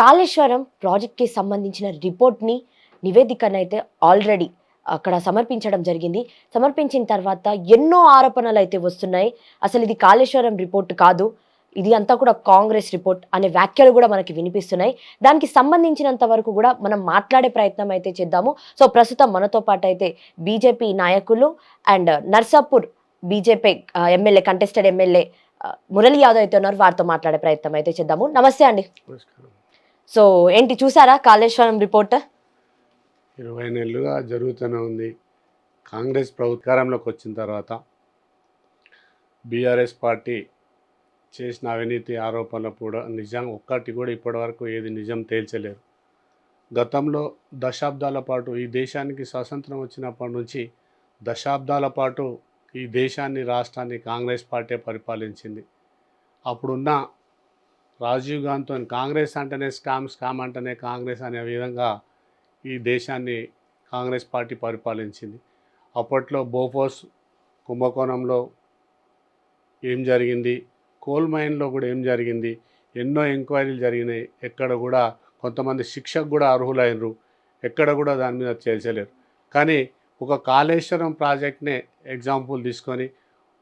కాళేశ్వరం ప్రాజెక్ట్కి సంబంధించిన రిపోర్ట్ని నివేదికనైతే ఆల్రెడీ అక్కడ సమర్పించడం జరిగింది. సమర్పించిన తర్వాత ఎన్నో ఆరోపణలు అయితే వస్తున్నాయి. అసలు ఇది కాళేశ్వరం రిపోర్ట్ కాదు. ఇది అంతా కూడా కాంగ్రెస్ రిపోర్ట్ అనే వ్యాఖ్యలు కూడా మనకి వినిపిస్తున్నాయి. దానికి సంబంధించినంత వరకు కూడా మనం మాట్లాడే ప్రయత్నం అయితే చేద్దాము. సో ప్రస్తుతం మనతో పాటు అయితే బీజేపీ నాయకులు and Narsapur BJP MLA contested MLA Murali Yadav అయితే ఉన్నారు. వారితో మాట్లాడే ప్రయత్నం అయితే చేద్దాము. నమస్తే అండి. నమస్కారం. సో ఏంటి చూసారా కాళేశ్వరం రిపోర్ట్? ఇరవై నెలలుగా జరుగుతూనే ఉంది. కాంగ్రెస్ ప్రభుత్వారంలోకి వచ్చిన తర్వాత బీఆర్ఎస్ పార్టీ చేసిన అవినీతి ఆరోపణలు కూడా నిజం ఒక్కటి కూడా ఇప్పటివరకు ఏది నిజం తేల్చలేరు గతంలో దశాబ్దాల పాటు ఈ దేశానికి స్వాతంత్రం వచ్చినప్పటి నుంచి దశాబ్దాల పాటు ఈ దేశాన్ని రాష్ట్రాన్ని కాంగ్రెస్ పార్టీ పరిపాలించింది. అప్పుడున్న రాజీవ్ గాంధీతో కాంగ్రెస్ అంటేనే స్కామ్ స్కామ్ అంటేనే కాంగ్రెస్ అనే విధంగా ఈ దేశాన్ని కాంగ్రెస్ పార్టీ పరిపాలించింది. అప్పట్లో బోఫోస్ కుంభకోణంలో ఏం జరిగింది? కోల్ మైన్లో కూడా ఏం జరిగింది? ఎన్నో ఎంక్వైరీలు జరిగినాయి. ఎక్కడ కూడా కొంతమంది శిక్షకు కూడా అర్హులైనరు. ఎక్కడ కూడా దాని మీద చేర్చలేరు. కానీ ఒక కాళేశ్వరం ప్రాజెక్ట్నే ఎగ్జాంపుల్ తీసుకొని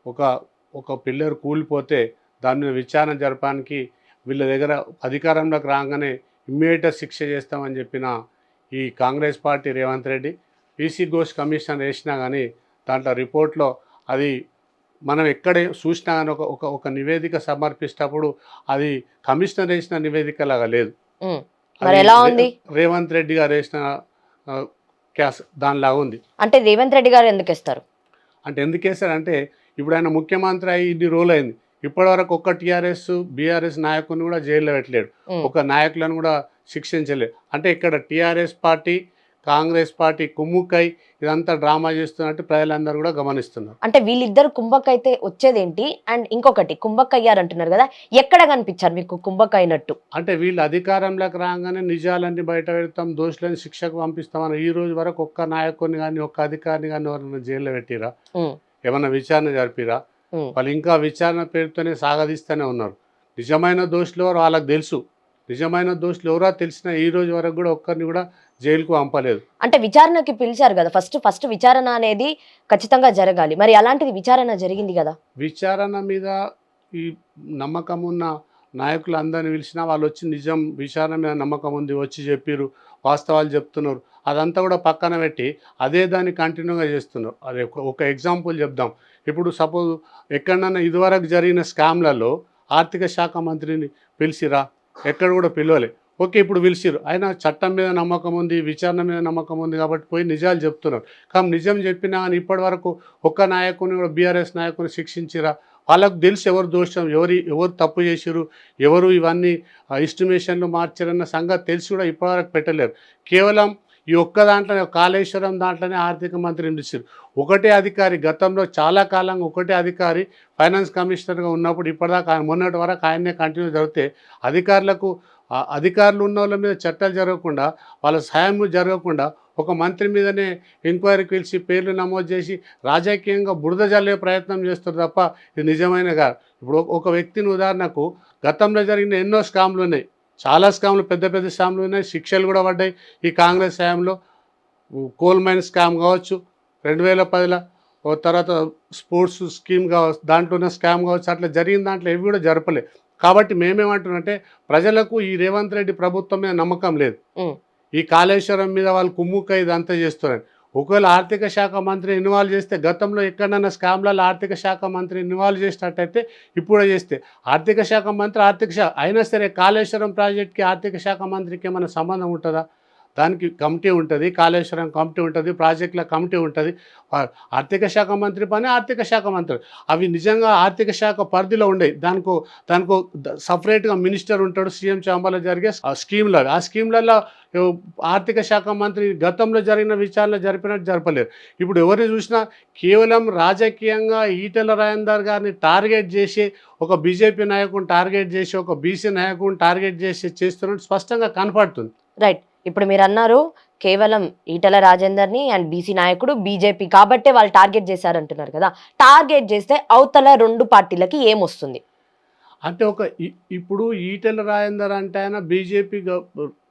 ఒక ఒక పిల్లర్ కూలిపోతే దాని మీద విచారణ జరపడానికి వీళ్ళ దగ్గర అధికారంలోకి రాగానే ఇమ్మీడియట్ శిక్ష చేస్తామని చెప్పిన ఈ Congress party Revanth Reddy PC Ghosh commission వేసినా కానీ దాంట్లో రిపోర్ట్లో అది మనం ఎక్కడ చూసినా కానీ ఒక ఒక ఒక నివేదిక సమర్పిస్తేటప్పుడు అది కమిషనర్ వేసిన నివేదిక లాగా లేదు? రేవంత్ రెడ్డి గారు వేసిన క్యాస్ దానిలాగా ఉంది. అంటే రేవంత్ రెడ్డి గారు ఎందుకు ఇస్తారు అంటే ఎందుకు వేశారంటే ఇప్పుడు ఆయన ముఖ్యమంత్రి అయ్యి ఇన్ని రోజులు అయింది ఇప్పటివరకు ఒక్క టీఆర్ఎస్ బీఆర్ఎస్ నాయకుని కూడా జైల్లో పెట్టలేడు. ఒక నాయకులను కూడా శిక్షించలేదు అంటే ఇక్కడ టీఆర్ఎస్ పార్టీ కాంగ్రెస్ పార్టీ కుమ్ముక్కై ఇదంతా డ్రామా చేస్తున్నట్టు ప్రజలందరూ కూడా గమనిస్తున్నారు అంటే వీళ్ళిద్దరు కుంభక్ అయితే వచ్చేదేంటి అండ్ ఇంకొకటి కుంభక్ అయ్యారు అంటున్నారు కదా ఎక్కడ కనిపించారు మీకు కుంభక్ అయినట్టు అంటే వీళ్ళు అధికారంలోకి రాగానే నిజాలన్నీ బయట పెడతాం దోషులను శిక్షకు పంపిస్తామని ఈ రోజు వరకు ఒక్క నాయకుని కానీ ఒక్క అధికారిని కానీ ఎవరైనా జైల్లో పెట్టిరా. ఏమైనా విచారణ జరిపిరా. వాళ్ళు ఇంకా విచారణ పేరుతోనే సాగదీస్తూనే ఉన్నారు. నిజమైన దోషులు ఎవరో వాళ్ళకి తెలుసు. నిజమైన దోషులు ఎవరో తెలిసిన ఈ రోజు వరకు కూడా ఒక్కరిని కూడా జైలుకు పంపలేదు. అంటే విచారణకి పిలిచారు కదా. ఫస్ట్ ఫస్ట్ విచారణ అనేది ఖచ్చితంగా జరగాలి. మరి అలాంటిది విచారణ జరిగింది కదా? విచారణ మీద ఈ నమ్మకం ఉన్న నాయకులు అందరిని పిలిచినా వాళ్ళు వచ్చి నిజం విచారణ మీద నమ్మకం ఉంది వచ్చి చెప్పిర్రు వాస్తవాలు చెప్తున్నారు. అదంతా కూడా పక్కన పెట్టి అదే దాన్ని కంటిన్యూగా చేస్తున్నారు. అదే ఒక ఎగ్జాంపుల్ చెప్దాం. ఇప్పుడు సపోజ్ ఎక్కడన్నా ఇదివరకు జరిగిన స్కామ్లలో ఆర్థిక శాఖ మంత్రిని పిలిచిరా? ఎక్కడ కూడా పిలవలే. ఓకే ఇప్పుడు పిలిచిరు అయినా చట్టం మీద నమ్మకం ఉంది విచారణ మీద నమ్మకం ఉంది కాబట్టి పోయి నిజాలు చెప్తున్నారు. కానీ నిజం చెప్పినా కానీ ఇప్పటి వరకు ఒక్క నాయకుని కూడా బీఆర్ఎస్ నాయకుని శిక్షించిరా? వాళ్ళకు తెలుసు ఎవరు దోషం ఎవరు ఎవరు తప్పు చేసిరు ఎవరు ఇవన్నీ ఎస్టిమేషన్లు మార్చారన్న సంగతి తెలిసి కూడా ఇప్పటివరకు పెట్టలేరు. కేవలం ఈ ఒక్క దాంట్లోనే కాళేశ్వరం దాంట్లోనే ఆర్థిక మంత్రి నిలిచారు. ఒకటే అధికారి గతంలో చాలా కాలంగా ఒకటే అధికారి ఫైనాన్స్ కమిషనర్గా ఉన్నప్పుడు ఇప్పటిదాకా ఆయన మొన్నటి వరకు ఆయన్నే కంటిన్యూ జరిగితే అధికారులకు అధికారులు ఉన్న వాళ్ళ మీద చట్టాలు జరగకుండా వాళ్ళ సాయం జరగకుండా ఒక మంత్రి మీదనే ఎంక్వైరీ పిలిచి పేర్లు నమోదు చేసి రాజకీయంగా బురద జల్లే ప్రయత్నం చేస్తారు తప్ప ఇది నిజమైన కాదు. ఇప్పుడు ఒక- ఒక వ్యక్తిని ఉదాహరణకు గతంలో జరిగిన ఎన్నో స్కామ్లు ఉన్నాయి. చాలా స్కామ్లు పెద్ద పెద్ద స్కామ్లు ఉన్నాయి. శిక్షలు కూడా పడ్డాయి. ఈ కాంగ్రెస్ హయాంలో కోల్ మైన్ స్కామ్ కావచ్చు రెండు వేల పదిలో ఓ తర్వాత స్పోర్ట్స్ స్కీమ్ కావచ్చు దాంట్లోనే స్కామ్ కావచ్చు అట్లా జరిగిన దాంట్లో ఏవి కూడా జరపలే. కాబట్టి మేమేమంటున్నామంటే ప్రజలకు ఈ రేవంత్ రెడ్డి ప్రభుత్వం మీద నమ్మకం లేదు. ఈ కాళేశ్వరం మీద వాళ్ళు కుమ్ముక్క ఇదంతా చేస్తున్నారు. ఒకవేళ ఆర్థిక శాఖ మంత్రి ఇన్వాల్వ్ చేస్తే గతంలో ఎక్కడన్నా స్కామ్లలో ఆర్థిక శాఖ మంత్రి ఇన్వాల్వ్ చేసినట్టయితే ఇప్పుడు చేస్తే. ఆర్థిక శాఖ మంత్రి ఆర్థిక శాఖ అయినా సరే కాళేశ్వరం ప్రాజెక్ట్కి ఆర్థిక శాఖ మంత్రికి ఏమైనా సంబంధం ఉంటుందా? దానికి కమిటీ ఉంటుంది కాళేశ్వరం కమిటీ ఉంటుంది ప్రాజెక్టుల కమిటీ ఉంటుంది. ఆర్థిక శాఖ మంత్రి పని ఆర్థిక శాఖ మంత్రి. అవి నిజంగా ఆర్థిక శాఖ పరిధిలో ఉండేవి దానికో దానికో ద- సపరేట్గా మినిస్టర్ ఉంటాడు సీఎం చాంబర్లో జరిగే ఆ స్కీమ్లు ఆ స్కీమ్లలో ఆర్థిక శాఖ మంత్రి గతంలో జరిగిన విచారణ జరిపినట్టు జరపలేరు ఇప్పుడు ఎవరిని చూసినా కేవలం రాజకీయంగా ఈటెల రాజేందర్ గారిని టార్గెట్ చేసి ఒక బీజేపీ నాయకుని టార్గెట్ చేసి ఒక బీసీ నాయకుని టార్గెట్ చేసి చేస్తున్నట్టు స్పష్టంగా కనపడుతుంది. రైట్ ఇప్పుడు మీరు అన్నారు కేవలం ఈటల రాజేందర్ని అండ్ బీసీ నాయకుడు బీజేపీ కాబట్టే వాళ్ళు టార్గెట్ చేశారంటున్నారు కదా. టార్గెట్ చేస్తే అవతల రెండు పార్టీలకి ఏమొస్తుంది? అంటే ఒక ఇప్పుడు ఈటల రాజేందర్ అంటే ఆయన బీజేపీ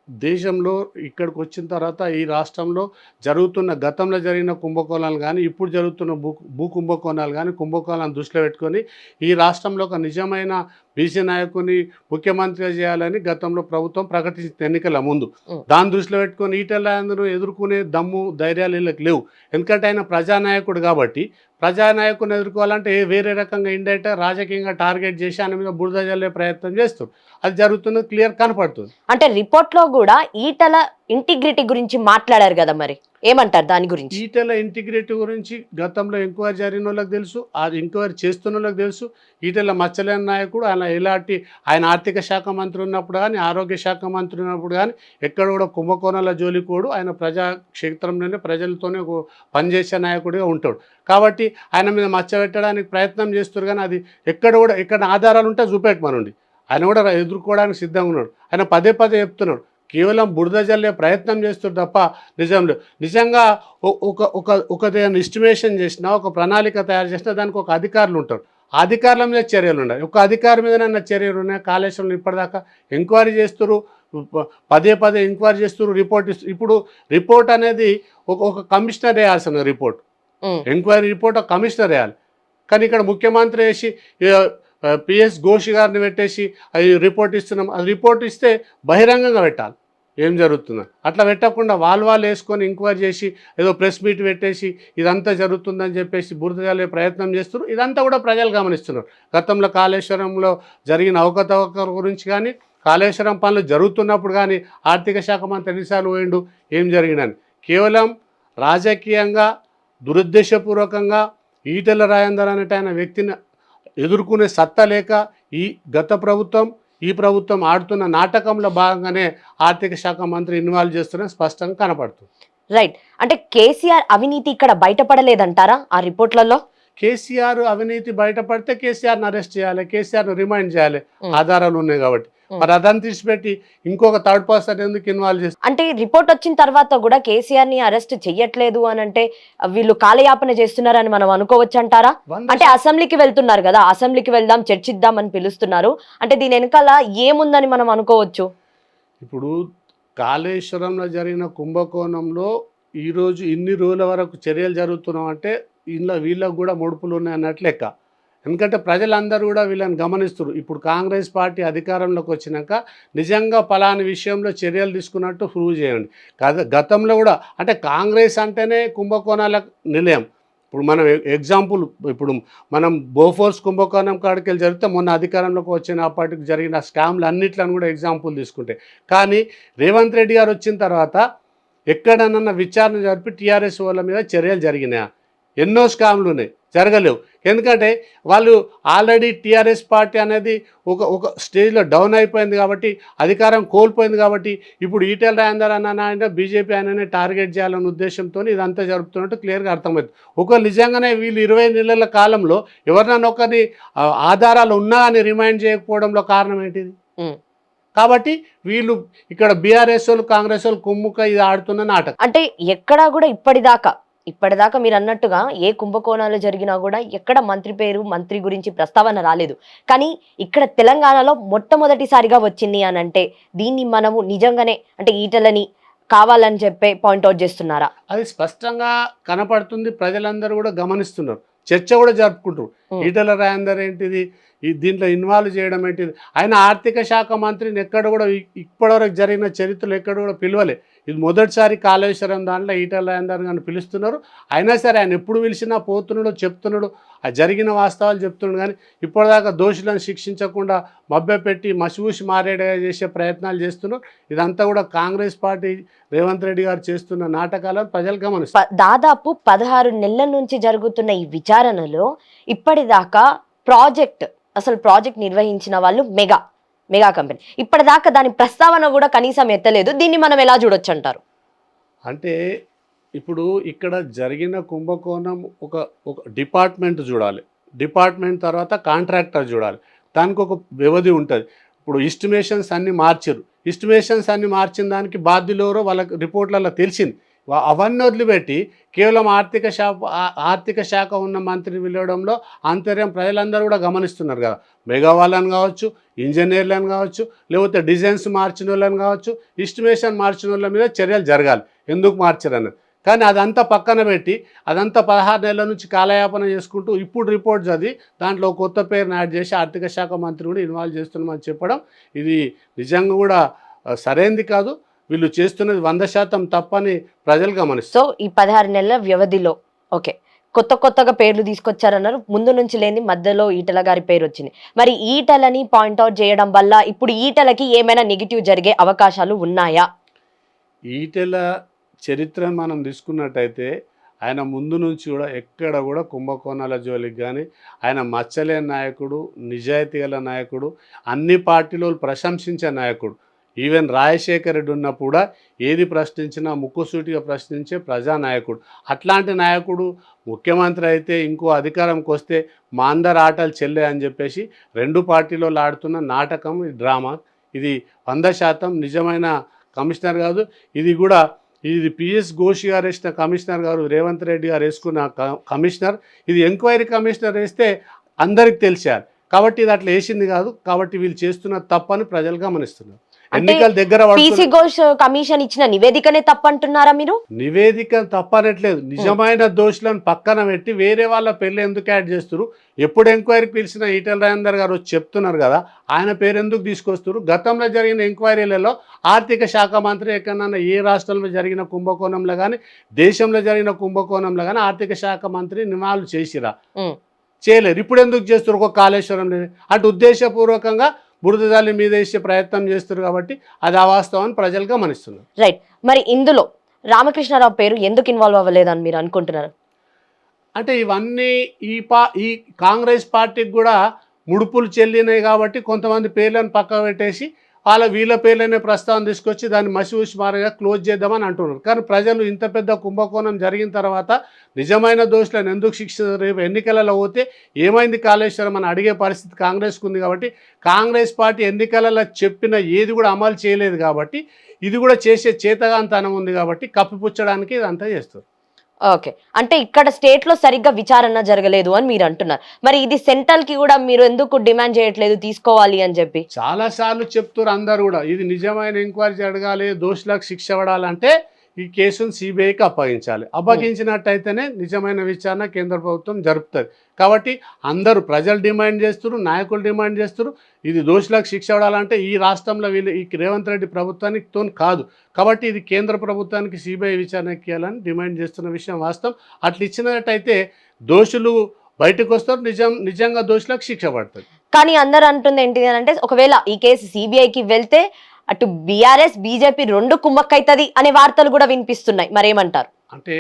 దేశంలో ఇక్కడికి వచ్చిన తర్వాత ఈ రాష్ట్రంలో జరుగుతున్న గతంలో జరిగిన కుంభకోణాలు కానీ ఇప్పుడు జరుగుతున్న భూ భూ కుంభకోణాలు కానీ కుంభకోణాలను దృష్టిలో పెట్టుకొని ఈ రాష్ట్రంలో ఒక నిజమైన బీసీ నాయకుని ముఖ్యమంత్రిగా చేయాలని గతంలో ప్రభుత్వం ప్రకటించిన ఎన్నికల ముందు ఉం. దాన్ని దృష్టిలో పెట్టుకొని ఈటెల రాజేందర్ ఎదుర్కొనే దమ్ము ధైర్యాలు వీళ్ళకి లేవు ఎందుకంటే ఆయన ప్రజానాయకుడు కాబట్టి ప్రజానాయకుని ఎదుర్కోవాలంటే వేరే రకంగా ఇండైరెక్ట్ రాజకీయంగా టార్గెట్ చేసి ఆయన మీద బురద జల్లే ప్రయత్నం చేస్తారు అది జరుగుతున్నది క్లియర్ కనపడుతుంది. అంటే రిపోర్ట్లో కూడా ఈటల ఇంటిగ్రిటీ గురించి మాట్లాడారు కదా మరి? ఏమంటారు దాని గురించి? ఈటెల ఇంటిగ్రిటీ గురించి గతంలో ఎంక్వైరీ జరిగిన వాళ్ళకి తెలుసు ఆ ఎంక్వైరీ చేస్తున్న వాళ్ళకి తెలుసు. ఈటెల మచ్చలేని నాయకుడు ఆయన ఎలాంటి ఆయన ఆర్థిక శాఖ మంత్రి ఉన్నప్పుడు కానీ ఆరోగ్య శాఖ మంత్రి ఉన్నప్పుడు కానీ ఎక్కడ కూడా కుంభకోణాల జోలికోడు. ఆయన ప్రజా క్షేత్రంలోనే ప్రజలతోనే పనిచేసే నాయకుడిగా ఉంటాడు. కాబట్టి ఆయన మీద మచ్చ పెట్టడానికి ప్రయత్నం చేస్తారు కానీ అది ఎక్కడ కూడా ఎక్కడ ఆధారాలు ఉంటే చూపెట్టమనండి. ఆయన కూడా ఎదుర్కోవడానికి సిద్ధంగా ఉన్నాడు. ఆయన పదే పదే చెప్తున్నాడు కేవలం బురద జల్లే ప్రయత్నం చేస్తారు తప్ప నిజంలో నిజంగా ఒక ఒక ఒక ఎస్టిమేషన్ చేసినా ఒక ప్రణాళిక తయారు చేసినా దానికి ఒక అధికారులు ఉంటారు. అధికారుల మీద చర్యలు ఉన్నాయి. ఒక అధికారి మీద చర్యలు ఉన్నాయి. కాళేశ్వరంలో ఇప్పటిదాకా ఎంక్వైరీ చేస్తారు. పదే పదే ఎంక్వైరీ చేస్తారు. రిపోర్ట్ ఇస్తారు ఇప్పుడు రిపోర్ట్ అనేది ఒక ఒక కమిషనర్ వేయాల్సిన రిపోర్ట్. ఎంక్వైరీ రిపోర్ట్ ఒక కమిషనర్ వేయాలి. కానీ ఇక్కడ ముఖ్యమంత్రి వేసి పిఎస్ ఘోష్ గారిని పెట్టేసి అది రిపోర్ట్ ఇస్తున్నాం. అది రిపోర్ట్ ఇస్తే బహిరంగంగా పెట్టాలి. ఏం జరుగుతుందో? అట్లా పెట్టకుండా వాళ్ళు వాళ్ళు వేసుకొని ఎంక్వైరీ చేసి ఏదో ప్రెస్ మీట్ పెట్టేసి ఇదంతా జరుగుతుందని చెప్పేసి బురద జల్లే ప్రయత్నం చేస్తున్నారు. ఇదంతా కూడా ప్రజలు గమనిస్తున్నారు. గతంలో కాళేశ్వరంలో జరిగిన అవకతవకల గురించి కానీ కాళేశ్వరం పనులు జరుగుతున్నప్పుడు కానీ ఆర్థిక శాఖ మంత్రి ఎన్నిసార్లు పోయిండు? ఏం జరిగినని. కేవలం రాజకీయంగా దురుద్దేశపూర్వకంగా ఈటెల రాయందర్ అనేట వ్యక్తిని ఎదుర్కొనే సత్తా లేక ఈ గత ప్రభుత్వం ఈ ప్రభుత్వం ఆడుతున్న నాటకంలో భాగంగానే ఆర్థిక శాఖ మంత్రి ఇన్వాల్వ్ చేస్తున్న స్పష్టంగా కనపడుతుంది రైట్ అంటే కేసీఆర్ అవినీతి ఇక్కడ బయటపడలేదంటారా ఆ రిపోర్ట్లలో కేసీఆర్ అవినీతి బయటపడితే కేసీఆర్ని అరెస్ట్ చేయాలి కేసీఆర్ని రిమైండ్ చేయాలి Hmm. ఆధారాలు ఉన్నాయి కాబట్టి. మరి అదని తీసిపెట్టి ఇంకొక థర్డ్ పర్సన్ ఎందుకు ఇన్వాల్వ్ చేస్తారు అంటే రిపోర్ట్ వచ్చిన తర్వాత కూడా కేసీఆర్ని అరెస్ట్ చెయ్యట్లేదు అని అంటే వీళ్ళు కాలయాపన చేస్తున్నారని మనం అనుకోవచ్చు అంటారా? అంటే అసెంబ్లీకి వెళ్తున్నారు కదా అసెంబ్లీకి వెళ్దాం చర్చిద్దాం అని పిలుస్తున్నారు. అంటే దీని వెనకాల ఏముందని మనం అనుకోవచ్చు? ఇప్పుడు కాళేశ్వరంలో జరిగిన కుంభకోణంలో ఈరోజు ఇన్ని రోజుల వరకు చర్యలు జరుగుతున్నాం అంటే ఇంట్లో వీళ్ళకు కూడా ముడుపులు ఉన్నాయి అన్నట్లు లెక్క. ఎందుకంటే ప్రజలందరూ కూడా వీళ్ళని గమనిస్తారు ఇప్పుడు కాంగ్రెస్ పార్టీ అధికారంలోకి వచ్చినాక నిజంగా పలాని విషయంలో చర్యలు తీసుకున్నట్టు ప్రూవ్ చేయండి. గతంలో కూడా అంటే కాంగ్రెస్ అంటేనే కుంభకోణాల నిలయం. ఇప్పుడు మనం ఎగ్జాంపుల్ ఇప్పుడు మనం బోఫోర్స్ కుంభకోణం కాడికి వెళ్ళి జరిగితే మొన్న అధికారంలోకి వచ్చినప్పటికి జరిగిన స్కామ్లు అన్నిట్లను కూడా ఎగ్జాంపుల్ తీసుకుంటే. కానీ రేవంత్ రెడ్డి గారు వచ్చిన తర్వాత ఎక్కడనన్నా విచారణ జరిపి టీఆర్ఎస్ వాళ్ళ మీద చర్యలు జరిగినాయా? ఎన్నో స్కామ్లు ఉన్నాయి. జరగలేవు. ఎందుకంటే వాళ్ళు ఆల్రెడీ టీఆర్ఎస్ పార్టీ అనేది ఒక ఒక స్టేజ్లో డౌన్ అయిపోయింది కాబట్టి అధికారం కోల్పోయింది కాబట్టి ఇప్పుడు ఈటెల రాజేందర్ అన్న ఆయన బీజేపీ ఆయననే టార్గెట్ చేయాలనే ఉద్దేశంతో ఇదంతా జరుపుతున్నట్టు క్లియర్గా అర్థమవుతుంది. ఒక నిజంగానే వీళ్ళు ఇరవై నెలల కాలంలో ఎవరినైనా ఒకరిని ఆధారాలు ఉన్నా అని రిమైండ్ చేయకపోవడంలో కారణం ఏంటిది. కాబట్టి వీళ్ళు ఇక్కడ బీఆర్ఎస్ వాళ్ళు కాంగ్రెస్ వాళ్ళు కుమ్ముక ఇది ఆడుతున్న నాటకం. అంటే ఎక్కడా కూడా ఇప్పటిదాకా ఇప్పటిదాకా మీరు అన్నట్టుగా ఏ కుంభకోణాలు జరిగినా కూడా ఎక్కడ మంత్రి పేరు మంత్రి గురించి ప్రస్తావన రాలేదు. కానీ ఇక్కడ తెలంగాణలో మొట్టమొదటిసారిగా వచ్చింది అని అంటే దీన్ని మనము నిజంగానే అంటే ఈటలని కావాలని చెప్పే పాయింట్అవుట్ చేస్తున్నారా? అది స్పష్టంగా కనపడుతుంది ప్రజలందరూ కూడా గమనిస్తున్నారు. చర్చ కూడా జరుపుకుంటారు. ఈటల రాయందర్ ఏంటిది? ఈ దీంట్లో ఇన్వాల్వ్ చేయడం ఏంటిది? ఆయన ఆర్థిక శాఖ మంత్రిని ఎక్కడ కూడా ఇప్పటివరకు జరిగిన చరిత్రలో ఎక్కడ కూడా పిలవలే. ఇది మొదటిసారి కాళేశ్వరం దాంట్లో ఈటల రాయందర్ గారిని పిలుస్తున్నారు. అయినా సరే ఆయన ఎప్పుడు పిలిచినా పోతున్నాడు చెప్తున్నాడు. ఆ జరిగిన వాస్తవాలు చెప్తున్నాడు. కానీ ఇప్పటిదాకా దోషులను శిక్షించకుండా మభ్యపెట్టి మసిపూసి మారేడుగా చేసే ప్రయత్నాలు చేస్తున్నారు. ఇదంతా కూడా కాంగ్రెస్ పార్టీ రేవంత్ రెడ్డి గారు చేస్తున్న నాటకాలను ప్రజలు గమనిస్తారు ప- దాదాపు పదహారు నెలల నుంచి జరుగుతున్న ఈ విచారణలో ఇప్పటిదాకా ప్రాజెక్ట్ అసలు ప్రాజెక్ట్ నిర్వహించిన వాళ్ళు మెగా. Mega company. ఇప్పటిదాకా దాని ప్రస్తావన కూడా కనీసం ఎత్తలేదు. దీన్ని మనం ఎలా చూడొచ్చు అంటారు? అంటే ఇప్పుడు ఇక్కడ జరిగిన కుంభకోణం ఒక ఒక డిపార్ట్మెంట్ చూడాలి. డిపార్ట్మెంట్ తర్వాత కాంట్రాక్టర్ చూడాలి. దానికి ఒక వ్యవధి ఉంటుంది. ఇప్పుడు ఇస్టిమేషన్స్ అన్నీ మార్చారు ఇస్టిమేషన్స్ అన్నీ మార్చిన దానికి బాధ్యులు ఎవరో వాళ్ళకి రిపోర్ట్లలో తెలిసింది. అవన్నీ వదిలిపెట్టి కేవలం ఆర్థిక శాఖ ఆర్థిక శాఖ ఉన్న మంత్రిని పిలవడంలో ఆంతర్యం ప్రజలందరూ కూడా గమనిస్తున్నారు కదా. మెగా వాళ్ళని కావచ్చు ఇంజనీర్లను కావచ్చు లేకపోతే డిజైన్స్ మార్చిన వాళ్ళని కావచ్చు ఇస్టిమేషన్ మార్చిన వాళ్ళ మీద చర్యలు జరగాలి. ఎందుకు మార్చారన్నది? కానీ అదంతా పక్కన పెట్టి అదంతా పదహారు నెలల నుంచి కాలయాపన చేసుకుంటూ ఇప్పుడు రిపోర్ట్ చదివి దాంట్లో కొత్త పేరుని యాడ్ చేసి ఆర్థిక శాఖ మంత్రి కూడా ఇన్వాల్వ్ చేస్తున్నామని చెప్పడం ఇది నిజంగా కూడా సరైనది సరైంది కాదు. వీళ్ళు చేస్తున్నది వంద శాతం తప్పని ప్రజలు గమనిస్తారు సో ఈ పదహారు నెలల వ్యవధిలో ఓకే కొత్త కొత్తగా పేర్లు తీసుకొచ్చారన్నారు. ముందు నుంచి లేని మధ్యలో ఈటల గారి పేరు వచ్చింది. మరి ఈటలని పాయింట్అవుట్ చేయడం వల్ల ఇప్పుడు ఈటలకి ఏమైనా నెగిటివ్ జరిగే అవకాశాలు ఉన్నాయా? ఈటెల చరిత్రను మనం తీసుకున్నట్టయితే ఆయన ముందు నుంచి కూడా ఎక్కడ కూడా కుంభకోణాల జోలికి కానీ ఆయన మచ్చలేని నాయకుడు నిజాయితీ గల నాయకుడు అన్ని పార్టీలో ప్రశంసించే నాయకుడు. ఈవెన్ రాజశేఖర రెడ్డి ఉన్నప్పుడు కూడా ఏది ప్రశ్నించినా ముక్కుసూటిగా ప్రశ్నించే ప్రజానాయకుడు. అట్లాంటి నాయకుడు ముఖ్యమంత్రి అయితే ఇంకో అధికారంకి వస్తే మా అందరు ఆటలు చెల్లే అని చెప్పేసి రెండు పార్టీలో ఆడుతున్న నాటకం డ్రామా. ఇది వంద శాతం నిజమైన కమిషనర్ కాదు. ఇది కూడా ఇది పిఎస్ ఘోషి గారు వేసిన కమిషనర్ గారు రేవంత్ రెడ్డి గారు వేసుకున్న క- కమిషనర్. ఇది ఎంక్వైరీ కమిషనర్ వేస్తే అందరికి తెలిసారు కాబట్టి ఇది అట్లా వేసింది కాదు. కాబట్టి వీళ్ళు చేస్తున్న తప్పని ప్రజలు గమనిస్తున్నారు. ఎన్నికల దగ్గర పీసీ ఘోష్ కమిషన్ ఇచ్చిన నివేదికనే తప్పంటున్నారా మీరు? నివేదిక తప్పనట్లేదు. నిజమైన దోషులను పక్కన పెట్టి వేరే వాళ్ళ పెళ్ళి ఎందుకు యాడ్ చేస్తారు ఎప్పుడు ఎంక్వైరీకి పిలిచిన ఈటెల రాజేందర్ గారు చెప్తున్నారు కదా ఆయన పేరు ఎందుకు తీసుకొస్తారు గతంలో జరిగిన ఎంక్వైరీలలో ఆర్థిక శాఖ మంత్రి ఎక్కడన్నా ఏ రాష్ట్రంలో జరిగిన కుంభకోణంలో కానీ దేశంలో జరిగిన కుంభకోణంలో కానీ ఆర్థిక శాఖ మంత్రి నివాళులు చేసిరా. చేయలేరు ఇప్పుడు ఎందుకు చేస్తారు ఒక కాళేశ్వరం లేదు అటు ఉద్దేశపూర్వకంగా బురద జాలి మీద వేసే ప్రయత్నం చేస్తారు కాబట్టి అది అవాస్తవాన్ని ప్రజలు గమనిస్తున్నారు. రైట్ మరి ఇందులో రామకృష్ణారావు పేరు ఎందుకు ఇన్వాల్వ్ అవ్వలేదని మీరు అనుకుంటున్నారు? అంటే ఇవన్నీ ఈ పా ఈ కాంగ్రెస్ పార్టీకి కూడా ముడుపులు చెల్లినాయి కాబట్టి కొంతమంది పేర్లను పక్కన పెట్టేసి వాళ్ళ వీళ్ళ పేర్లనే ప్రస్తావన తీసుకొచ్చి దాన్ని మసి మారగా క్లోజ్ చేద్దామని అంటున్నారు. కానీ ప్రజలు ఇంత పెద్ద కుంభకోణం జరిగిన తర్వాత నిజమైన దోషులను ఎందుకు శిక్ష రేపు ఎన్నికలలో పోతే ఏమైంది కాళేశ్వరం అని అడిగే పరిస్థితి కాంగ్రెస్కు ఉంది కాబట్టి కాంగ్రెస్ పార్టీ ఎన్నికలలో చెప్పిన ఏది కూడా అమలు చేయలేదు కాబట్టి ఇది కూడా చేసే చేతగాంతనం ఉంది కాబట్టి కప్పిపుచ్చడానికి ఇదంతా చేస్తారు. ఓకే. అంటే ఇక్కడ స్టేట్లో సరిగ్గా విచారణ జరగలేదు అని మీరు అంటున్నారు. మరి ఇది సెంట్రల్కి కూడా మీరు ఎందుకు డిమాండ్ చేయట్లేదు తీసుకోవాలి అని చెప్పి? చాలా సార్లు చెప్తారు అందరు కూడా. ఇది నిజమైన ఎంక్వైరీ జరగాలి దోషులకు శిక్ష పడాలంటే ఈ కేసును సిబిఐకి అప్పగించాలి. అప్పగించినట్టయితేనే నిజమైన విచారణ కేంద్ర ప్రభుత్వం జరుపుతుంది. కాబట్టి అందరూ ప్రజలు డిమాండ్ చేస్తారు నాయకులు డిమాండ్ చేస్తారు ఇది దోషులకు శిక్ష పడాలంటే ఈ రాష్ట్రంలో వీళ్ళు ఈ రేవంత్ రెడ్డి ప్రభుత్వానికితో కాదు. కాబట్టి ఇది కేంద్ర ప్రభుత్వానికి సిబిఐ విచారణ ఎక్కియాలని డిమాండ్ చేస్తున్న విషయం వాస్తవం. అట్లా ఇచ్చినట్టయితే దోషులు బయటకు వస్తారు నిజం నిజంగా దోషులకు శిక్ష పడుతుంది కానీ అందరు అంటుంది ఏంటి అని అంటే ఒకవేళ ఈ కేసు సిబిఐకి వెళ్తే అటు బీఆర్ఎస్ బీజేపీ రెండు కుమ్మక్కైతది అనే వార్తలు కూడా వినిపిస్తున్నాయి. మరేమంటారు? అంటే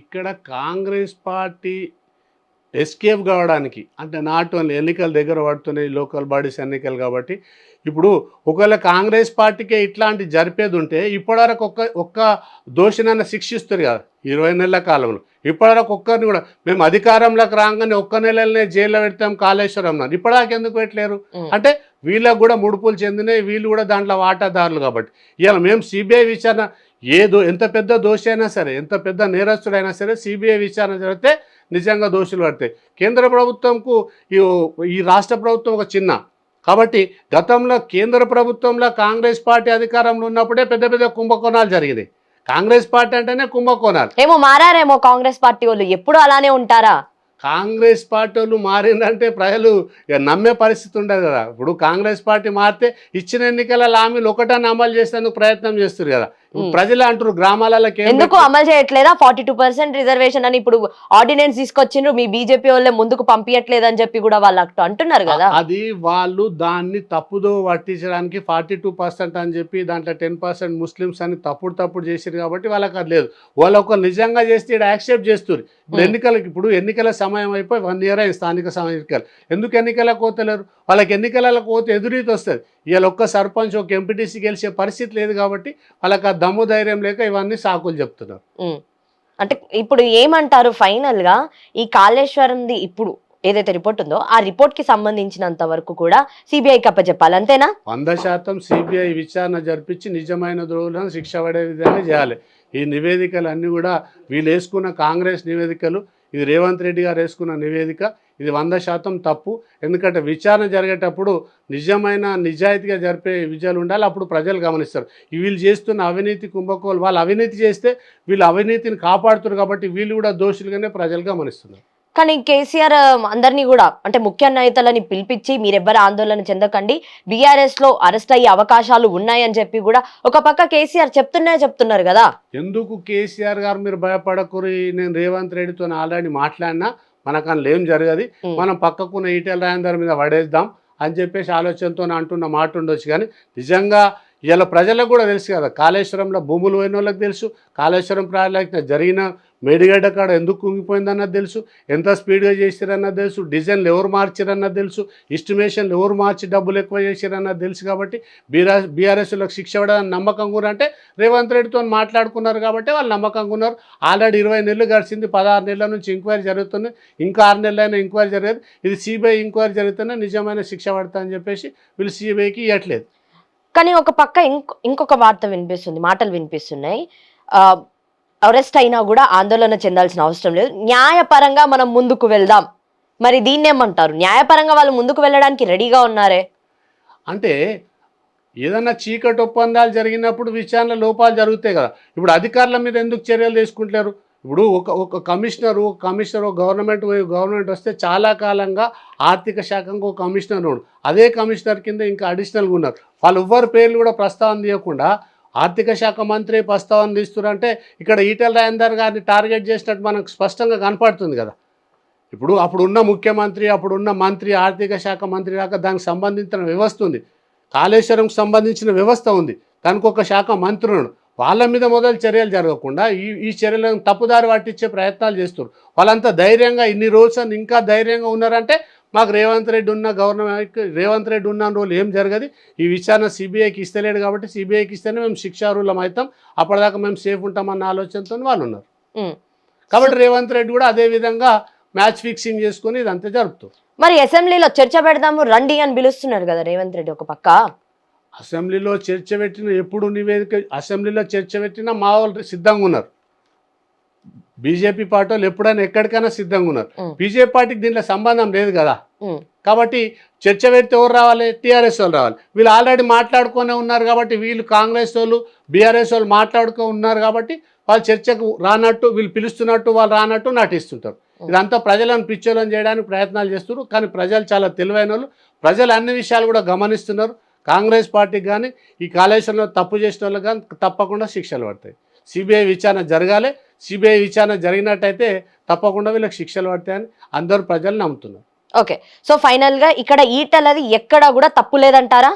ఇక్కడ కాంగ్రెస్ పార్టీ ఎస్కేప్ కావడానికి అంటే నాట్ ఓన్లీ ఎన్నికల దగ్గర పడుతున్నాయి లోకల్ బాడీస్ ఎన్నికలు కాబట్టి. ఇప్పుడు ఒకవేళ కాంగ్రెస్ పార్టీకే ఇట్లాంటి జరిపేది ఉంటే ఇప్పటివరకు ఒక్క ఒక్క దోషినైనా శిక్షిస్తారు కదా ఇరవై నెలల కాలంలో. ఇప్పటివరకు ఒక్కరిని కూడా మేము అధికారంలోకి రాగానే ఒక్క నెలలనే జైల్లో పెడతాం కాళేశ్వరం అన్నారు ఇప్పటిదాకా ఎందుకు పెట్టలేరు. అంటే వీళ్ళకు కూడా ముడుపులు చెందినాయి వీళ్ళు కూడా దాంట్లో వాటాదారులు కాబట్టి. ఇవాళ మేము సిబిఐ విచారణ ఏ దో ఎంత పెద్ద దోషి అయినా సరే ఎంత పెద్ద నేరస్తుడైనా సరే సిబిఐ విచారణ జరిగితే నిజంగా దోషులు పడతాయి. కేంద్ర ప్రభుత్వంకు ఈ ఈ రాష్ట్ర ప్రభుత్వం ఒక చిన్న. కాబట్టి గతంలో కేంద్ర ప్రభుత్వంలో కాంగ్రెస్ పార్టీ అధికారంలో ఉన్నప్పుడే పెద్ద పెద్ద కుంభకోణాలు జరిగినాయి. కాంగ్రెస్ పార్టీ అంటేనే కుంభకోణాలు. ఏమో మారారేమో కాంగ్రెస్ పార్టీ వాళ్ళు ఎప్పుడు అలానే ఉంటారా? కాంగ్రెస్ పార్టీ వాళ్ళు మారిందంటే ప్రజలు ఇక నమ్మే పరిస్థితి ఉండదు కదా. ఇప్పుడు కాంగ్రెస్ పార్టీ మారితే ఇచ్చిన ఎన్నికల హామీలు ఒకటని అమలు చేసేందుకు ప్రయత్నం చేస్తారు కదా. ప్రజలు అంటారు గ్రామాలలో కేంద్ర- ఎందుకు అమలు చేయట్లేదా? ఫార్టీ టూ పర్సెంట్ రిజర్వేషన్ అని ఇప్పుడు ఆర్డినెన్స్ తీసుకొచ్చిండ్రు మీ బీజేపీ వాళ్ళే ముందుకు పంపించట్లేదు అని చెప్పి కూడా వాళ్ళు అంటున్నారు కదా. అది వాళ్ళు దాన్ని తప్పుదో పట్టించడానికి ఫార్టీ టూ పర్సెంట్ అని చెప్పి దాంట్లో టెన్ పర్సెంట్ ముస్లిమ్స్ అని తప్పుడు తప్పుడు చేసారు కాబట్టి వాళ్ళకి అది లేదు. వాళ్ళు ఒక నిజంగా చేస్తే ఇక్కడ యాక్సెప్ట్ చేస్తారు. ఎన్నికలకి ఇప్పుడు ఎన్నికల సమయం అయిపోయి వన్ ఇయర్ అయింది స్థానిక సమయ ఎన్నికలు. ఎందుకు ఎన్నికలకు పోతలేరు? వాళ్ళకి ఎన్నికలకు పోతే ఎదురీతి వస్తుంది. ఇవాళ ఒక్క సర్పంచ్ ఒక ఎంపీటీసీ గెలిచే పరిస్థితి లేదు కాబట్టి వాళ్ళకి ఆ దమ్ము ధైర్యం లేక ఇవన్నీ సాకులు చెప్తున్నారు. అంటే ఇప్పుడు ఏమంటారు ఫైనల్గా ఈ కాళేశ్వరంది ఇప్పుడు ఏదైతే రిపోర్ట్ ఉందో ఆ రిపోర్ట్కి సంబంధించినంత వరకు కూడా సిబిఐకి అప్పచెప్పాలి అంతేనా? వంద శాతం సిబిఐ విచారణ జరిపించి నిజమైన ద్రోహులను శిక్ష పడే విధంగా చేయాలి. ఈ నివేదికలు అన్నీ కూడా వీళ్ళు వేసుకున్న కాంగ్రెస్ నివేదికలు ఇది రేవంత్ రెడ్డి గారు వేసుకున్న నివేదిక ఇది వంద శాతం తప్పు. ఎందుకంటే విచారణ జరిగేటప్పుడు నిజమైన నిజాయితీగా జరిపే విజయాలు ఉండాలి. అప్పుడు ప్రజలు గమనిస్తారు. వీళ్ళు చేస్తున్న అవినీతి కుంభకోలు వాళ్ళు అవినీతి చేస్తే వీళ్ళు అవినీతిని కాపాడుతున్నారు కాబట్టి వీళ్ళు కూడా దోషులుగానే ప్రజలు గమనిస్తున్నారు. కానీ కేసీఆర్ అందరినీ కూడా అంటే ముఖ్య నేతలని పిలిపించి మీరెవ్వరు ఆందోళన చెందకండి. బీఆర్ఎస్లో అరెస్ట్ అయ్యే అవకాశాలు ఉన్నాయని చెప్పి కూడా ఒక పక్క కేసీఆర్ చెప్తున్నా చెప్తున్నారు కదా. ఎందుకు కేసీఆర్ గారు మీరు భయపడకూరి నేను రేవంత్ రెడ్డితో ఆల్రెడీ మాట్లాడినా. మనకు అందులో ఏం జరగదు. మనం పక్కకున్న ఈటెల రాజేందర్ మీద పడేద్దాం అని చెప్పేసి ఆలోచనతో అంటున్న మాట ఉండొచ్చు కానీ నిజంగా ఇలా ప్రజలకు కూడా తెలుసు కదా కాళేశ్వరంలో భూములు పోయిన వాళ్ళకి తెలుసు కాళేశ్వరం ప్రాజెక్ట్ జరిగిన మేడిగడ్డ కాడ ఎందుకు కుంగిపోయిందన్నది తెలుసు ఎంత స్పీడ్గా చేసిరన్నది తెలుసు డిజైన్లు ఎవరు మార్చిరన్నది తెలుసు ఎస్టిమేషన్లు ఎవరు మార్చి డబ్బులు ఎక్కువ చేసిరన్నది తెలుసు కాబట్టి బీఆర్ బీఆర్ఎస్లకు శిక్ష పడదని నమ్మకంగా ఉన్నారు అంటే రేవంత్ రెడ్డితో మాట్లాడుకున్నారు కాబట్టి వాళ్ళు నమ్మకంగా ఉన్నారు. ఆల్రెడీ ఇరవై నెలలు గడిచింది పదహారు నెలల నుంచి ఎంక్వైరీ జరుగుతుంది ఇంకా ఆరు నెలలైనా ఎంక్వైరీ జరగదు ఇది సిబిఐ ఎంక్వైరీ జరుగుతున్నా నిజమైన శిక్ష పడతా అని చెప్పేసి వీళ్ళు సిబిఐకి ఇవ్వట్లేదు కానీ ఒక పక్క ఇంకొక వార్త వినిపిస్తుంది మాటలు వినిపిస్తున్నాయి. అరెస్ట్ అయినా కూడా ఆందోళన చెందాల్సిన అవసరం లేదు. న్యాయపరంగా మనం ముందుకు వెళ్దాం. మరి దీన్నేమంటారు న్యాయపరంగా వాళ్ళు ముందుకు వెళ్ళడానికి రెడీగా ఉన్నారే? అంటే ఏదన్నా చీకటి ఒప్పందాలు జరిగినప్పుడు విచారణ లోపాలు జరుగుతాయి కదా. ఇప్పుడు అధికారుల మీద ఎందుకు చర్యలు తీసుకుంటారు ఇప్పుడు ఒక ఒక commissioner commissioner commissioner government government వస్తే చాలా కాలంగా ఆర్థిక శాఖకు ఒక కమిషనర్ ఉండు అదే కమిషనర్ కింద ఇంకా అడిషనల్గా ఉన్నారు. వాళ్ళు ఎవ్వరి పేర్లు కూడా ప్రస్తావన తీయకుండా ఆర్థిక శాఖ మంత్రి ప్రస్తావన తీస్తున్నారంటే ఇక్కడ ఈటల రాజేందర్ గారిని టార్గెట్ చేసినట్టు మనకు స్పష్టంగా కనపడుతుంది కదా. ఇప్పుడు అప్పుడున్న ముఖ్యమంత్రి అప్పుడున్న మంత్రి ఆర్థిక శాఖ మంత్రి దాకా దానికి సంబంధించిన వ్యవస్థ ఉంది. కాళేశ్వరంకి సంబంధించిన వ్యవస్థ ఉంది. దానికి ఒక శాఖ మంత్రి ఉన్నాడు. వాళ్ళ మీద మొదలు చర్యలు జరగకుండా ఈ ఈ చర్యలను తప్పుదారి పట్టించే ప్రయత్నాలు చేస్తారు వాళ్ళంతా ధైర్యంగా ఇన్ని రోజులు అని ఇంకా ధైర్యంగా ఉన్నారంటే మాకు రేవంత్ రెడ్డి ఉన్న గవర్నమెంట్ రేవంత్ రెడ్డి ఉన్న రోజులు ఏం జరగదు. ఈ విచారణ సిబిఐకి ఇస్తలేడు కాబట్టి సిబిఐకి ఇస్తేనే మేము శిక్షార్హులం అవుతాం. అప్పటిదాకా మేము సేఫ్ ఉంటామన్న ఆలోచనతో వాళ్ళు ఉన్నారు. కాబట్టి రేవంత్ రెడ్డి కూడా అదే విధంగా మ్యాచ్ ఫిక్సింగ్ చేసుకొని ఇదంతా జరుపుతారు. మరి అసెంబ్లీలో చర్చ పెడదాము రండి అని పిలుస్తున్నారు కదా రేవంత్ రెడ్డి ఒక పక్క. అసెంబ్లీలో చర్చ పెట్టిన ఎప్పుడు నివేదిక అసెంబ్లీలో చర్చ పెట్టినా మా వాళ్ళు సిద్ధంగా ఉన్నారు. బీజేపీ పార్టీ వాళ్ళు ఎప్పుడైనా ఎక్కడికైనా సిద్ధంగా ఉన్నారు. బీజేపీ పార్టీకి దీంట్లో సంబంధం లేదు కదా. కాబట్టి చర్చ పెడితే ఎవరు రావాలి? టీఆర్ఎస్ వాళ్ళు రావాలి. వీళ్ళు ఆల్రెడీ మాట్లాడుకునే ఉన్నారు కాబట్టి వీళ్ళు కాంగ్రెస్ వాళ్ళు బీఆర్ఎస్ వాళ్ళు మాట్లాడుకో ఉన్నారు కాబట్టి వాళ్ళు చర్చకు రానట్టు వీళ్ళు పిలుస్తున్నట్టు వాళ్ళు రానట్టు నటిస్తుంటారు. ఇదంతా ప్రజలను పిచ్చోలను చేయడానికి ప్రయత్నాలు చేస్తున్నారు. కానీ ప్రజలు చాలా తెలివైన వాళ్ళు. ప్రజలు అన్ని విషయాలు కూడా గమనిస్తున్నారు. కాంగ్రెస్ పార్టీకి కానీ ఈ కాళేశ్వరంలో తప్పు చేసిన వాళ్ళకి కానీ తప్పకుండా శిక్షలు పడతాయి. సిబిఐ విచారణ జరగాలి. సిబిఐ విచారణ జరిగినట్టయితే తప్పకుండా వీళ్ళకి శిక్షలు పడతాయని అందరూ ప్రజలు నమ్ముతున్నారు. ఓకే. సో ఫైనల్గా ఇక్కడ ఈటలది ఎక్కడా కూడా తప్పు లేదంటారా?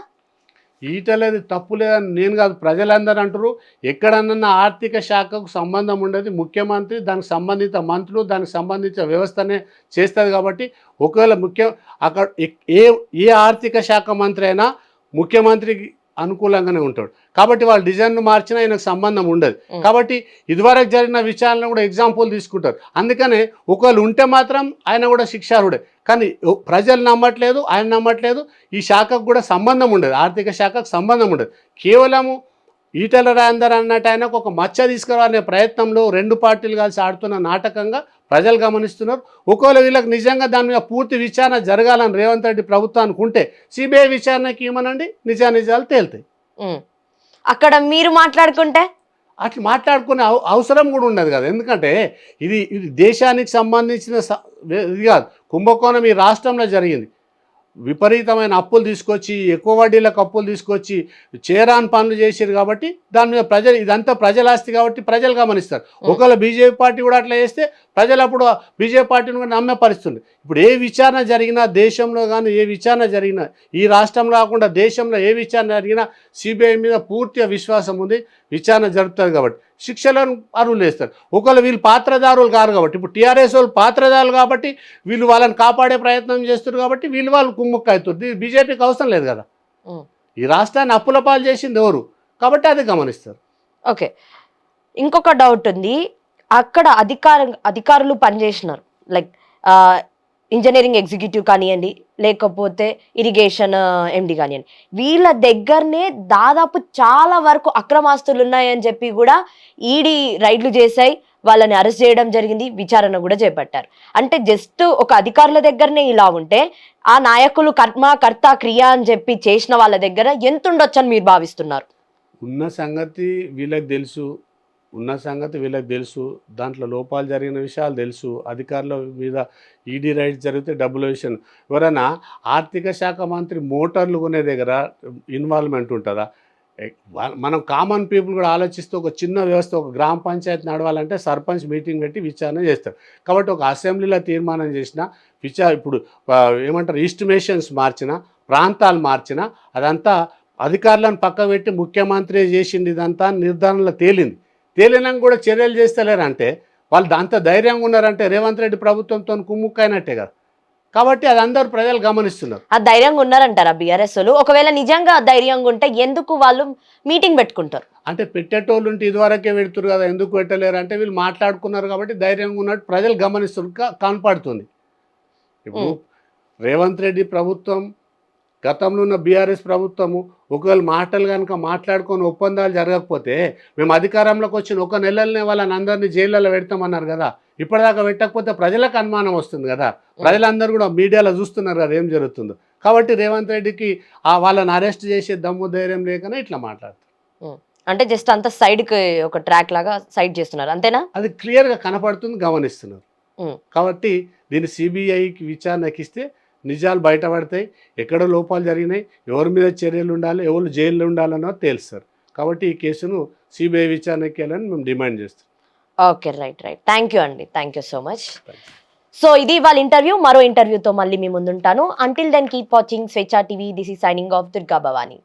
ఈటలేదు తప్పు లేదని నేను కాదు ప్రజలందరూ అంటారు ఎక్కడన్నా ఆర్థిక శాఖకు సంబంధం ఉండదు ముఖ్యమంత్రి దానికి సంబంధిత మంత్రులు దానికి సంబంధించిన వ్యవస్థనే చేస్తుంది కాబట్టి ఒకవేళ ముఖ్య అక్కడ ఏ ఏ ఆర్థిక శాఖ మంత్రి అయినా ముఖ్యమంత్రికి అనుకూలంగానే ఉంటాడు. కాబట్టి వాళ్ళ డిజైన్ను మార్చినా ఆయనకు సంబంధం ఉండదు. కాబట్టి ఇదివరకు జరిగిన విచారణ కూడా ఎగ్జాంపుల్ తీసుకుంటారు. అందుకనే ఒకవేళ ఉంటే మాత్రం ఆయన కూడా శిక్షార్హుడే. కానీ ప్రజలు నమ్మట్లేదు ఆయన నమ్మట్లేదు ఈ శాఖకు కూడా సంబంధం ఉండదు. ఆర్థిక శాఖకు సంబంధం ఉండదు. కేవలము ఈటల రాజేందర్ అన్నట్టు ఆయనకు ఒక మచ్చ తీసుకురావాలనే ప్రయత్నంలో రెండు పార్టీలు కలిసి ఆడుతున్న నాటకంగా ప్రజలు గమనిస్తున్నారు. ఒకవేళ వీళ్ళకి నిజంగా దాని మీద పూర్తి విచారణ జరగాలని రేవంత్ రెడ్డి ప్రభుత్వానికి ఉంటే సిబిఐ విచారణకి ఇవ్వమనండి నిజానిజాలు తేలుతాయి. అక్కడ మీరు మాట్లాడుకుంటే? అట్లా మాట్లాడుకునే అవ- అవసరం కూడా ఉండదు కదా. ఎందుకంటే ఇది ఇది దేశానికి సంబంధించిన ఇది కాదు. కుంభకోణం ఈ రాష్ట్రంలో జరిగింది. విపరీతమైన అప్పులు తీసుకొచ్చి ఎక్కువ వడ్డీలకు అప్పులు తీసుకొచ్చి చేరాని పనులు చేసారు కాబట్టి దాని మీద ప్రజలు ఇదంతా ప్రజల ఆస్తి కాబట్టి ప్రజలు గమనిస్తారు. ఒకవేళ బీజేపీ పార్టీ కూడా అట్లా చేస్తే ప్రజలు అప్పుడు బీజేపీ పార్టీని కూడా నమ్మే పరిస్థితుంది ఇప్పుడు ఏ విచారణ జరిగినా దేశంలో కానీ ఏ విచారణ జరిగినా ఈ రాష్ట్రంలో కాకుండా దేశంలో ఏ విచారణ జరిగినా సిబిఐ మీద పూర్తిగా విశ్వాసం ఉంది. విచారణ జరుపుతుంది కాబట్టి శిక్షలను అర్హులు వేస్తారు ఒకవేళ వీళ్ళు పాత్రదారులు కారు కాబట్టి ఇప్పుడు టీఆర్ఎస్ వాళ్ళు పాత్రదారులు కాబట్టి వీళ్ళు వాళ్ళని కాపాడే ప్రయత్నం చేస్తారు కాబట్టి వీళ్ళు వాళ్ళు కుమ్ముక్క అవుతారు. బీజేపీకి అవసరం లేదు కదా. ఈ రాష్ట్రాన్ని అప్పుల పాలు చేసింది ఎవరు? కాబట్టి అది గమనిస్తారు. ఓకే. ఇంకొక డౌట్ ఉంది. అక్కడ అధికార అధికారులు పనిచేసినారు. లైక్ ఇంజనీరింగ్ ఎగ్జిక్యూటివ్ కానివ్వండి లేకపోతే ఇరిగేషన్ ఎండి కానివ్వండి. వీళ్ళ దగ్గరనే దాదాపు చాలా వరకు అక్రమాస్తులు ఉన్నాయని చెప్పి కూడా ఈడీ రైడ్లు చేశాయి. వాళ్ళని అరెస్ట్ చేయడం జరిగింది విచారణ కూడా చేపట్టారు. అంటే జస్ట్ ఒక అధికారుల దగ్గరనే ఇలా ఉంటే ఆ నాయకులు కర్మ కర్త క్రియ అని చెప్పి చేసిన వాళ్ళ దగ్గర ఎంత ఉండొచ్చని మీరు భావిస్తున్నారు? ఉన్న సంగతి వీళ్ళకి తెలుసు. ఉన్న సంగతి వీళ్ళకి తెలుసు దాంట్లో లోపాలు జరిగిన విషయాలు తెలుసు అధికారుల మీద ఈడీ రైడ్స్ జరిగితే డబ్బుల విషయం ఎవరైనా ఆర్థిక శాఖ మంత్రి మోటార్లు కొనే దగ్గర ఇన్వాల్వ్మెంట్ ఉంటుందా? మనం కామన్ పీపుల్ కూడా ఆలోచిస్తూ ఒక చిన్న వ్యవస్థ ఒక గ్రామ పంచాయతీ నడవాలంటే సర్పంచ్ మీటింగ్ పెట్టి విచారణ చేస్తారు. కాబట్టి ఒక అసెంబ్లీలో తీర్మానం చేసిన విచార ఇప్పుడు ఏమంటారు ఈస్టిమేషన్స్ మార్చిన ప్రాంతాలు మార్చిన అదంతా అధికారులను పక్క పెట్టి ముఖ్యమంత్రి చేసింది ఇదంతా నిర్ధారణలో తేలింది. తేలినాక కూడా చర్యలు చేస్తలేరంటే వాళ్ళు దాంతో ధైర్యంగా ఉన్నారంటే రేవంత్ రెడ్డి ప్రభుత్వంతో కుమ్ముక్కైనట్టే కదా. కాబట్టి అది అందరూ ప్రజలు గమనిస్తున్నారు. ఆ ధైర్యంగా ఉన్నారంటారా బీఆర్ఎస్ ఒకవేళ నిజంగా ధైర్యంగా ఉంటే ఎందుకు వాళ్ళు మీటింగ్ పెట్టుకుంటారు? అంటే పెట్టేటోళ్ళు ఉంటే ఇదివరకే పెడుతురు కదా ఎందుకు పెట్టలేరు అంటే వీళ్ళు మాట్లాడుకున్నారు కాబట్టి ధైర్యంగా ఉన్నట్టు ప్రజలు గమనిస్తున్నారు కనపడుతుంది. ఇప్పుడు. రేవంత్ రెడ్డి ప్రభుత్వం గతంలో ఉన్న బీఆర్ఎస్ ప్రభుత్వము ఒకవేళ మాటలు కనుక మాట్లాడుకొని ఒప్పందాలు జరగకపోతే మేము అధికారంలోకి వచ్చిన ఒక నెలలనే వాళ్ళని అందరినీ జైళ్ళలో పెడతామన్నారు కదా. ఇప్పటిదాకా పెట్టకపోతే ప్రజలకు అనుమానం వస్తుంది కదా. ప్రజలందరూ కూడా మీడియాలో చూస్తున్నారు కదా ఏం జరుగుతుందో. కాబట్టి రేవంత్ రెడ్డికి ఆ వాళ్ళని అరెస్ట్ చేసే దమ్ము ధైర్యం లేకనే ఇట్లా మాట్లాడుతారు అంటే జస్ట్ అంత సైడ్కి ఒక ట్రాక్ లాగా సైడ్ చేస్తున్నారు. అంతేనా? అది క్లియర్గా కనపడుతుంది గమనిస్తున్నారు. కాబట్టి దీన్ని సిబిఐకి విచారణకి ఇస్తే నిజాలు బయటపడతాయి ఎక్కడ లోపాలు జరిగినాయి ఎవరి మీద చర్యలు ఉండాలి ఎవరు జైల్లో ఉండాలన్నో తెలుస్తారు కాబట్టి ఈ కేసును సిబిఐ విచారణకి వెళ్ళని మేము డిమాండ్ చేస్తాం. Okay right right. Thank you అండి. Thank you so much. So ఇది వాళ్ళ ఇంటర్వ్యూ. మరో ఇంటర్వ్యూతో మళ్ళీ మీ ముందుంటాను. Until then keep watching Swecha TV this is signing off Durga Bhavani